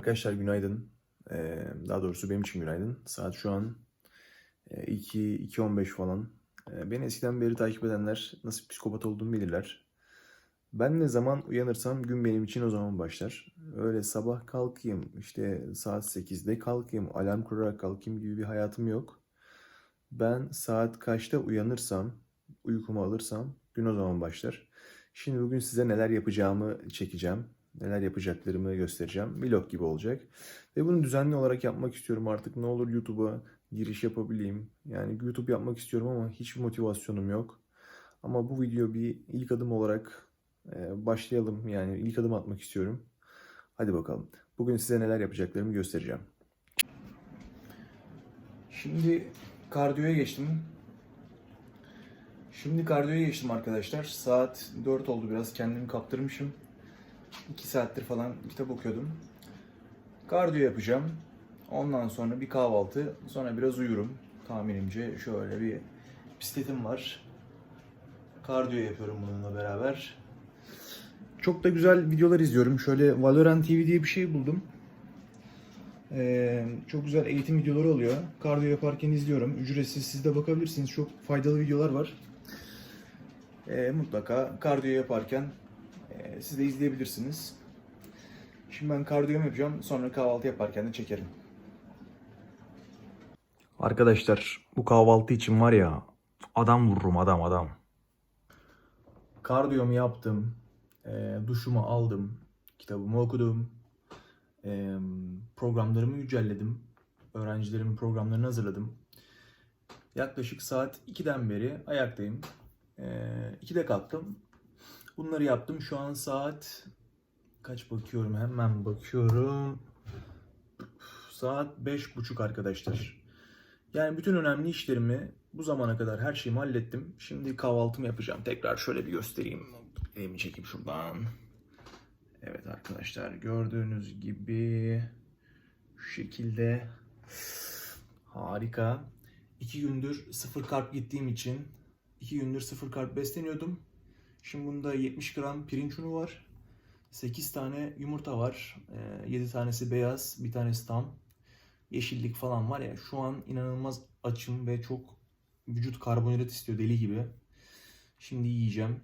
Arkadaşlar günaydın. Ee, daha doğrusu benim için günaydın. Saat şu an e, 2 2.15 falan. Ee, beni eskiden beri takip edenler nasıl psikopat olduğumu bilirler. Ben ne zaman uyanırsam gün benim için o zaman başlar. Öyle sabah kalkayım, işte saat 8'de kalkayım, alarm kurarak kalkayım gibi bir hayatım yok. Ben saat kaçta uyanırsam, uykumu alırsam gün o zaman başlar. Şimdi bugün size neler yapacağımı çekeceğim. Neler yapacaklarımı göstereceğim. Vlog gibi olacak. Ve bunu düzenli olarak yapmak istiyorum artık. Ne olur YouTube'a giriş yapabileyim. Yani YouTube yapmak istiyorum ama hiçbir motivasyonum yok. Ama bu video bir ilk adım olarak e, başlayalım. Yani ilk adım atmak istiyorum. Hadi bakalım. Bugün size neler yapacaklarımı göstereceğim. Şimdi kardiyoya geçtim. Şimdi kardiyoya geçtim arkadaşlar. Saat 4 oldu biraz kendimi kaptırmışım. 2 saattir falan kitap okuyordum. Kardiyo yapacağım. Ondan sonra bir kahvaltı, sonra biraz uyurum. Tahminimce şöyle bir bisikletim var. Kardiyo yapıyorum bununla beraber. Çok da güzel videolar izliyorum. Şöyle Valorant TV diye bir şey buldum. Ee, çok güzel eğitim videoları oluyor. Kardiyo yaparken izliyorum. Ücretsiz siz de bakabilirsiniz. Çok faydalı videolar var. Ee, mutlaka kardiyo yaparken siz de izleyebilirsiniz. Şimdi ben kardiyomu yapacağım. Sonra kahvaltı yaparken de çekerim. Arkadaşlar bu kahvaltı için var ya adam vururum adam adam. Kardiyomu yaptım. e, duşumu aldım. Kitabımı okudum. e, programlarımı güncelledim. Öğrencilerimin programlarını hazırladım. Yaklaşık saat 2'den beri ayaktayım. E, 2'de kalktım. Bunları yaptım. Şu an saat kaç bakıyorum? Hemen bakıyorum. Saat beş buçuk arkadaşlar. Yani bütün önemli işlerimi bu zamana kadar her şeyimi hallettim. Şimdi kahvaltımı yapacağım. Tekrar şöyle bir göstereyim. Elimi çekeyim şuradan. Evet arkadaşlar gördüğünüz gibi şu şekilde harika. İki gündür sıfır karp gittiğim için iki gündür sıfır karp besleniyordum. Şimdi bunda 70 gram pirinç unu var. 8 tane yumurta var. 7 tanesi beyaz, bir tanesi tam. Yeşillik falan var ya. Şu an inanılmaz açım ve çok vücut karbonhidrat istiyor deli gibi. Şimdi yiyeceğim.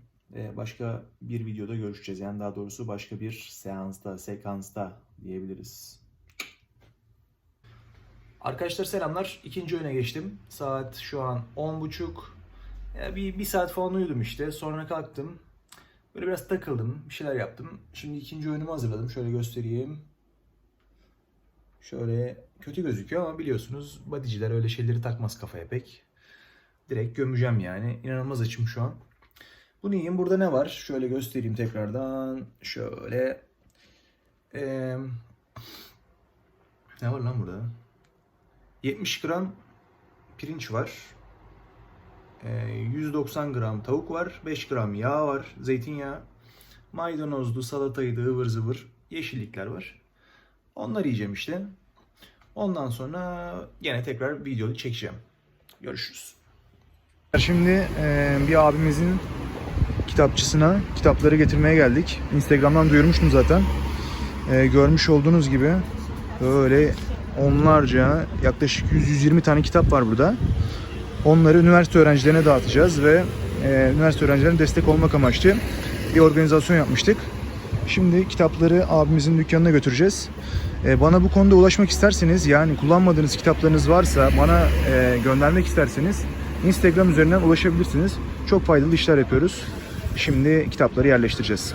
Başka bir videoda görüşeceğiz. Yani daha doğrusu başka bir seansta, sekansta diyebiliriz. Arkadaşlar selamlar. İkinci öne geçtim. Saat şu an 10.30. Ya bir, bir saat falan uyudum işte. Sonra kalktım. Böyle biraz takıldım. Bir şeyler yaptım. Şimdi ikinci oyunumu hazırladım. Şöyle göstereyim. Şöyle kötü gözüküyor ama biliyorsunuz badiciler öyle şeyleri takmaz kafaya pek. Direkt gömeceğim yani. İnanılmaz açım şu an. Bunu yiyeyim. Burada ne var? Şöyle göstereyim tekrardan. Şöyle. Ee, ne var lan burada? 70 gram pirinç var. Ee, 190 gram tavuk var, 5 gram yağ var, zeytinyağı, maydanozlu, salataydı, ıvır zıvır, yeşillikler var. Onları yiyeceğim işte. Ondan sonra yine tekrar videoyu çekeceğim. Görüşürüz. Şimdi e, bir abimizin kitapçısına kitapları getirmeye geldik. Instagram'dan duyurmuştum zaten. E, görmüş olduğunuz gibi böyle onlarca yaklaşık 100-120 tane kitap var burada. Onları üniversite öğrencilerine dağıtacağız ve e, üniversite öğrencilerine destek olmak amaçlı bir organizasyon yapmıştık. Şimdi kitapları abimizin dükkanına götüreceğiz. E, bana bu konuda ulaşmak isterseniz yani kullanmadığınız kitaplarınız varsa bana e, göndermek isterseniz Instagram üzerinden ulaşabilirsiniz. Çok faydalı işler yapıyoruz. Şimdi kitapları yerleştireceğiz.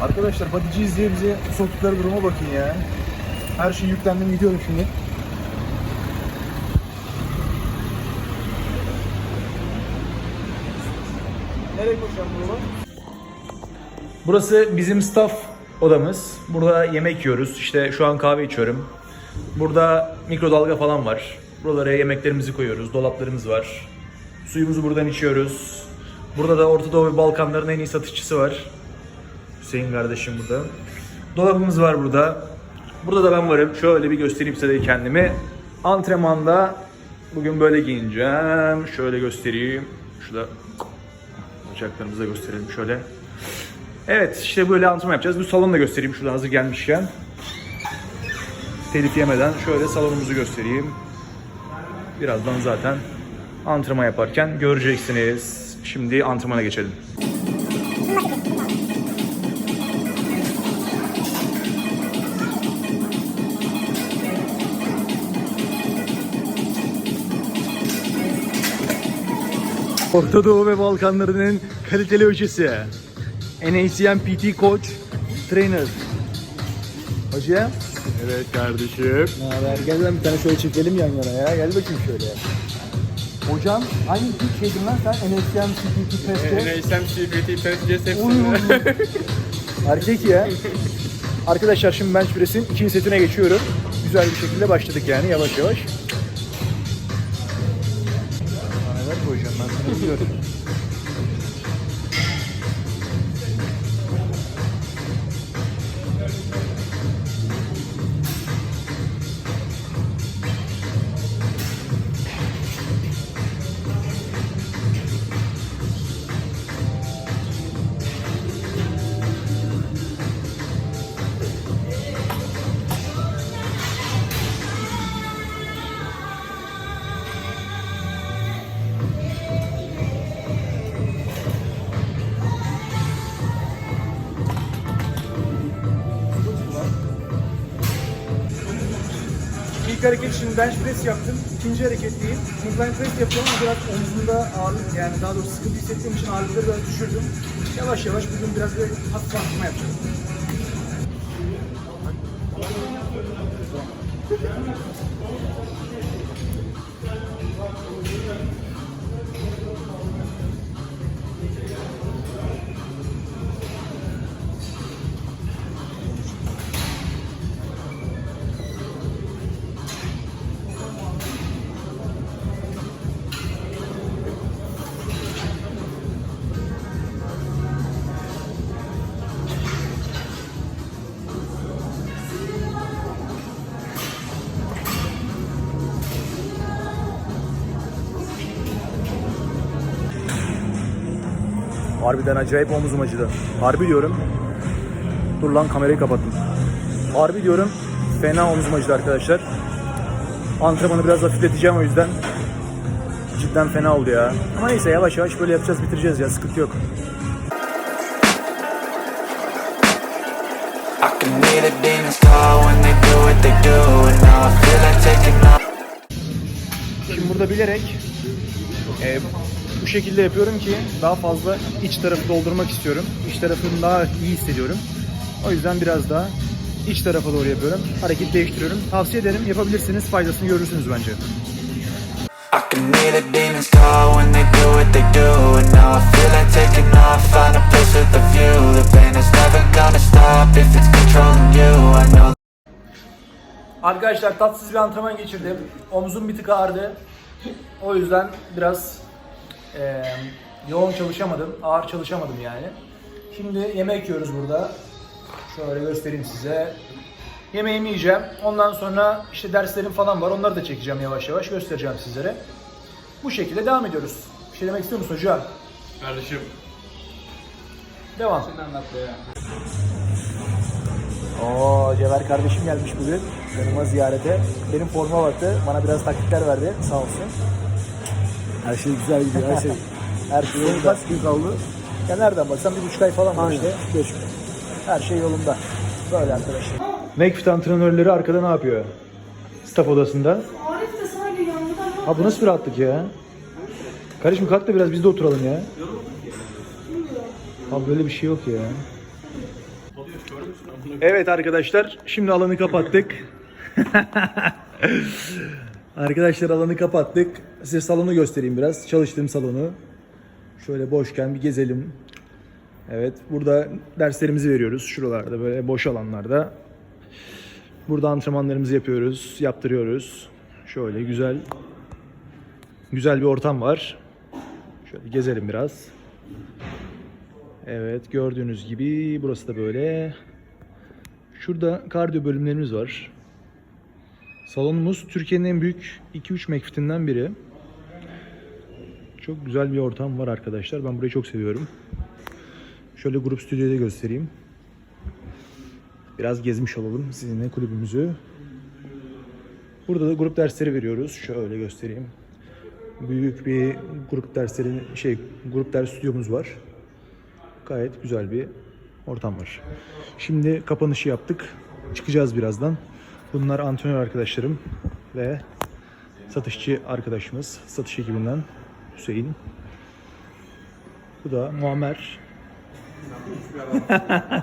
Arkadaşlar Badici diye bize soktukları duruma bakın ya. Her şey yüklendim gidiyorum şimdi. Nereye koşacağım baba? Burası bizim staff odamız. Burada yemek yiyoruz. İşte şu an kahve içiyorum. Burada mikrodalga falan var. Buralara yemeklerimizi koyuyoruz. Dolaplarımız var. Suyumuzu buradan içiyoruz. Burada da Orta Doğu ve Balkanların en iyi satışçısı var. Hüseyin kardeşim burada. Dolabımız var burada. Burada da ben varım. Şöyle bir göstereyim size de kendimi. Antrenmanda bugün böyle giyineceğim. Şöyle göstereyim. Şurada bacaklarımızı da gösterelim şöyle. Evet işte böyle antrenman yapacağız. Bu salonu da göstereyim şurada hazır gelmişken. telif yemeden şöyle salonumuzu göstereyim. Birazdan zaten antrenman yaparken göreceksiniz. Şimdi antrenmana geçelim. Orta Doğu ve Balkanların en kaliteli hocası. NACM PT Coach Trainer. Hoca. Evet kardeşim. Ne haber? Gel lan bir tane şöyle çekelim yan yana ya. Gel bakayım şöyle. Hocam hangi ilk şeydin lan sen? NSM CPT Test'te. NSM CPT Test uy. Erkek ya. Arkadaşlar şimdi bench press'in ikinci setine geçiyorum. Güzel bir şekilde başladık yani yavaş yavaş. Koyacağım İlk hareket şimdi bench press yaptım. İkinci hareket değil. Incline press yapıyorum ama biraz omzumda ağırlık yani daha doğrusu sıkıntı hissettiğim için ağırlıkları biraz düşürdüm. Yavaş yavaş bugün biraz böyle hafif antrenman yapacağım. Harbiden acayip omuzum acıdı. Harbi diyorum. Dur lan kamerayı kapattım. Harbi diyorum. Fena omuzum acıdı arkadaşlar. Antrenmanı biraz hafifleteceğim o yüzden. Cidden fena oldu ya. Ama neyse yavaş yavaş böyle yapacağız bitireceğiz ya sıkıntı yok. Şimdi burada bilerek e, bu şekilde yapıyorum ki daha fazla iç tarafı doldurmak istiyorum. İç tarafını daha iyi hissediyorum. O yüzden biraz daha iç tarafa doğru yapıyorum. Hareket değiştiriyorum. Tavsiye ederim yapabilirsiniz. Faydasını görürsünüz bence. I can hear the demons call when they do what they do And now I feel like taking off Find a place with a view The pain is never gonna stop if it's controlling you I know Arkadaşlar tatsız bir antrenman geçirdim. Omzum bir tık ağrıdı. O yüzden biraz eee, yoğun çalışamadım. Ağır çalışamadım yani. Şimdi yemek yiyoruz burada. Şöyle göstereyim size. Yemeğimi yiyeceğim. Ondan sonra işte derslerim falan var. Onları da çekeceğim yavaş yavaş. Göstereceğim sizlere. Bu şekilde devam ediyoruz. Bir şey demek istiyor musun hocam? Kardeşim. Devam. Oo Cevher kardeşim gelmiş bugün. Yanıma ziyarete. Benim forma baktı. Bana biraz taktikler verdi. Sağ olsun. Her şey güzel gidiyor her şey. Her şey yolunda. Kaç gün kaldı? Ya nereden baksan bir buçuk ay falan var işte. Beş gün. Her şey yolunda. Böyle arkadaşlar. McFit antrenörleri arkada ne yapıyor? Staff odasında. Arif de sana geliyor. Ha bu nasıl bir rahatlık ya? Kardeşim kalk da biraz biz de oturalım ya. Abi böyle bir şey yok ya. Evet arkadaşlar şimdi alanı kapattık. arkadaşlar alanı kapattık. Size salonu göstereyim biraz. Çalıştığım salonu. Şöyle boşken bir gezelim. Evet burada derslerimizi veriyoruz. Şuralarda böyle boş alanlarda. Burada antrenmanlarımızı yapıyoruz, yaptırıyoruz. Şöyle güzel güzel bir ortam var. Şöyle gezelim biraz. Evet gördüğünüz gibi burası da böyle. Şurada kardiyo bölümlerimiz var. Salonumuz Türkiye'nin en büyük 2-3 McFit'inden biri. Çok güzel bir ortam var arkadaşlar. Ben burayı çok seviyorum. Şöyle grup stüdyoyu da göstereyim. Biraz gezmiş olalım sizinle kulübümüzü. Burada da grup dersleri veriyoruz. Şöyle göstereyim. Büyük bir grup derslerin şey grup ders stüdyomuz var. Gayet güzel bir ortam var. Şimdi kapanışı yaptık. Çıkacağız birazdan. Bunlar antrenör arkadaşlarım ve satışçı arkadaşımız, satış ekibinden Hüseyin. Bu da Muammer.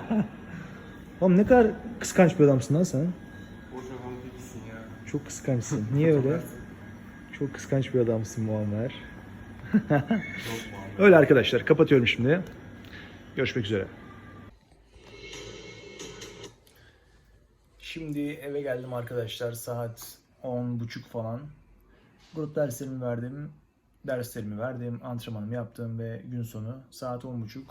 Oğlum ne kadar kıskanç bir adamsın lan sen. Çok kıskançsın. Niye öyle? Çok kıskanç bir adamsın Muammer. öyle arkadaşlar. Kapatıyorum şimdi. Görüşmek üzere. Şimdi eve geldim arkadaşlar. Saat 10.30 falan. Grup derslerimi verdim. Derslerimi verdim. Antrenmanımı yaptım ve gün sonu saat 10.30.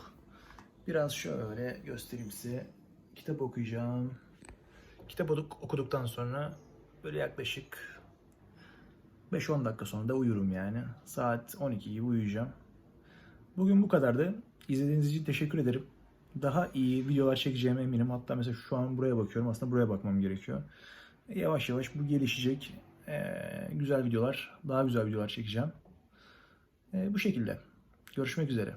Biraz şöyle göstereyim size. Kitap okuyacağım. Kitap okuduk, okuduktan sonra böyle yaklaşık 5-10 dakika sonra da uyurum yani. Saat 12 gibi uyuyacağım. Bugün bu kadardı. İzlediğiniz için teşekkür ederim. Daha iyi videolar çekeceğime eminim. Hatta mesela şu an buraya bakıyorum. Aslında buraya bakmam gerekiyor. Yavaş yavaş bu gelişecek. Ee, güzel videolar, daha güzel videolar çekeceğim. Ee, bu şekilde. Görüşmek üzere.